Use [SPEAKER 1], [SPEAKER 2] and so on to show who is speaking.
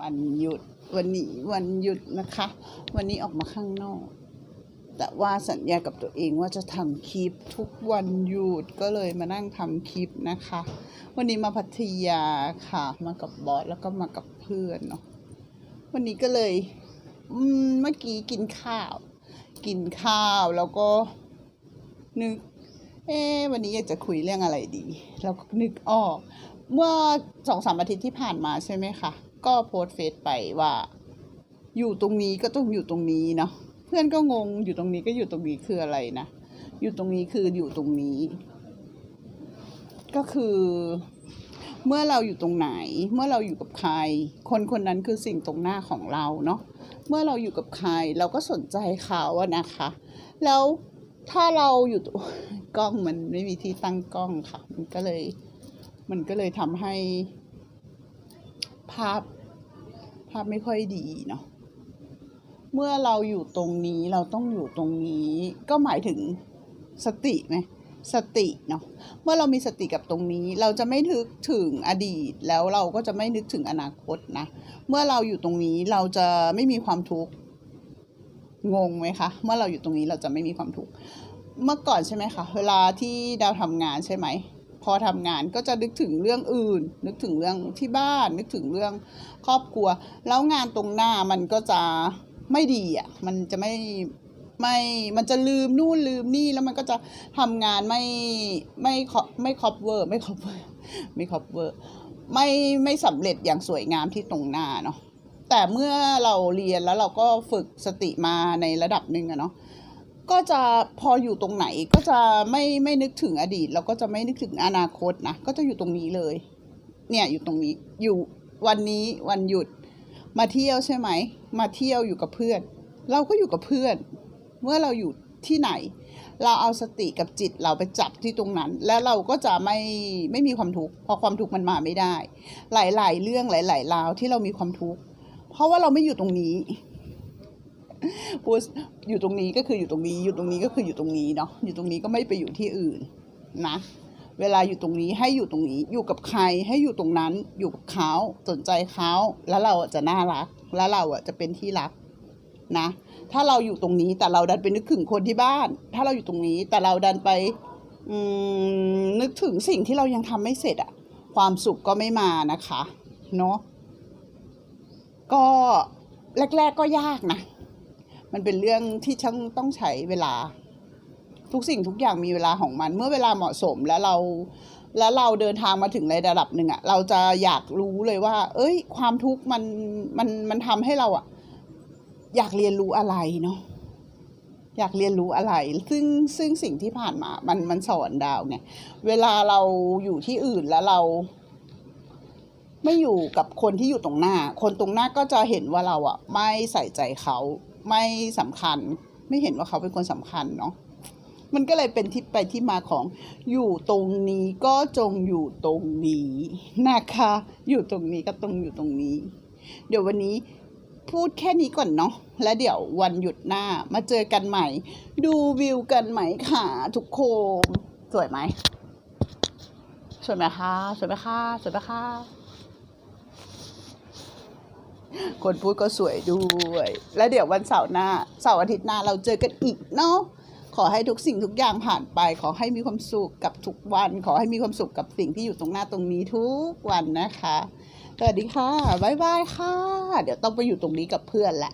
[SPEAKER 1] วันหยุดวันนี้วันหยุดนะคะ วันนี้ออกมาข้างนอก แต่ว่าสัญญากับตัวเองว่าจะทำคลิปทุกวันหยุดก็เลยมานั่งทำคลิปนะคะ วันนี้มาพัทยาค่ะ มากับบอสแล้วก็มากับเพื่อนเนาะวันนี้ก็เลยเมื่อกี้กินข้าว กินข้าวแล้วก็นึก เอ๊วันนี้อยากจะคุยเรื่องอะไรดี แล้วก็นึกออก เมื่อสองสามอาทิตย์ที่ผ่านมาใช่ไหมคะ ก็โพสเฟซไปว่า อยู่ตรงนี้ก็ต้องอยู่ตรงนี้เนาะเพื่อนก็งงอยู่ตรงนี้ก็อยู่ตรงนี้คืออะไรนะอยู่ตรงนี้คืออยู่ตรงนี้ ก็คือ เมื่อเราอยู่ตรงไหน เมื่อเราอยู่กับใคร คนคนนั้นคือสิ่งตรงหน้าของเราเนาะเมื่อเราอยู่กับใครเราก็สนใจเขาอะนะคะ แล้วถ้าเราอยู่กล้องมันไม่มีที่ตั้งกล้องค่ะ มันก็เลย มันก็เลยทำให้ภาพาพไม่ค่อยดีเนาะเมื่อเราอยู่ตรงนี้เราต้องอยู่ตรงนี้ ก็หมายถึงสติไหมสติเนาะเมื่อเรามีสติกับตรงนี้ เราจะไม่นึกถึงอดีต แล้วเราก็จะไม่นึกถึงอนาคตนะเมื่อเราอยู่ตรงนี้เราจะไม่มีความทุกข์งงไหมคะเมื่อเราอยู่ตรงนี้เราจะไม่มีความทุกข์เมื่อก่อนใช่ไหมคะเวลาที่ดาวทำงานใช่ไหม พอทำงานก็จะนึกถึงเรื่องอื่น นึกถึงเรื่องที่บ้าน นึกถึงเรื่องครอบครัว แล้วงานตรงหน้ามันก็จะไม่ดีอะมันจะไม่ไม่มันจะลืมนู่นลืมนี่แล้วมันก็จะทำงานไม่ไม่ครไม่ครอบเวอร์ไม่ครอบเวอร์ไม่ครอบเวอร์ไม่ไม่สำเร็จอย่างสวยงามที่ตรงหน้าเนาะแต่เมื่อเราเรียนแล้วเราก็ฝึกสติมาในระดับหนึ่งอะเนาะ ก็จะพออยู่ตรงไหนก็จะไม่ไม่นึกถึงอดีต แล้วก็จะไม่นึกถึงอนาคตนะก็จะอยู่ตรงนี้เลย เนี่ยอยู่ตรงนี้อยู่วันนี้วันหยุด มาเที่ยวใช่ไหม มาเที่ยวอยู่กับเพื่อน เราก็อยู่กับเพื่อน เมื่อเราอยู่ที่ไหน เราเอาสติกับจิตเราไปจับที่ตรงนั้น แล้วเราก็จะไม่ไม่มีความทุกข์เพราะความทุกข์มันมาไม่ได้ หลาย ๆ เรื่องหลาย ๆราวที่เรามีความทุกข์เพราะว่าเราไม่อยู่ตรงนี้ พูดอยู่ตรงนี้ก็คืออยู่ตรงนี้ อยู่ตรงนี้ก็คืออยู่ตรงนี้เนาะอยู่ตรงนี้ก็ไม่ไปอยู่ที่อื่นนะเวลาอยู่ตรงนี้ให้อยู่ตรงนี้อยู่กับใครให้อยู่ตรงนั้นอยู่กับเขาสนใจเขาแล้วเราจะน่ารัก แล้วเราอะจะเป็นที่รักนะ ถ้าเราอยู่ตรงนี้แต่เราดันไปนึกถึงคนที่บ้าน ถ้าเราอยู่ตรงนี้แต่เราดันไปนึกถึงสิ่งที่เรายังทำไม่เสร็จอะความสุขก็ไม่มานะคะเนาะก็แรก ๆก็ยากนะ มันเป็นเรื่องที่ช่างต้องใช้เวลา ทุกสิ่งทุกอย่างมีเวลาของมัน เมื่อเวลาเหมาะสมแล้วเรา แล้วเราเดินทางมาถึงในระดับหนึ่งอะเราจะอยากรู้เลยว่า เอ้ย ความทุกข์มันมันมันทำให้เราอะอยากเรียนรู้อะไรเนาะอยากเรียนรู้อะไร ซึ่งซึ่งสิ่งที่ผ่านมา มันมันสอนดาวไง เวลาเราอยู่ที่อื่นแล้วเรา ไม่อยู่กับคนที่อยู่ตรงหน้า คนตรงหน้าก็จะเห็นว่าเราอะไม่ใส่ใจเขา ไม่สำคัญ ไม่เห็นว่าเขาเป็นคนสำคัญเนาะมันก็เลยเป็นที่ไปที่มาของอยู่ตรงนี้ก็จงอยู่ตรงนี้นะคะ อยู่ตรงนี้ก็ต้องอยู่ตรงนี้ เดี๋ยววันนี้พูดแค่นี้ก่อนเนาะแล้วเดี๋ยววันหยุดหน้ามาเจอกันใหม่ ดูวิวกันไหม่ค่ะ ทุกคนสวยไหมสวยไหมคะสวยไหมคะสวยไหมคะ คนพูดก็สวยด้วย แล้วเดี๋ยววันเสาร์หน้าเสาร์อาทิตย์หน้าเราเจอกันอีกเนาะขอให้ทุกสิ่งทุกอย่างผ่านไป ขอให้มีความสุขกับทุกวัน ขอให้มีความสุขกับสิ่งที่อยู่ตรงหน้าตรงนี้ทุกวันนะคะสวัสดีค่ะบ๊ายบายค่ะ เดี๋ยวต้องไปอยู่ตรงนี้กับเพื่อนแหละ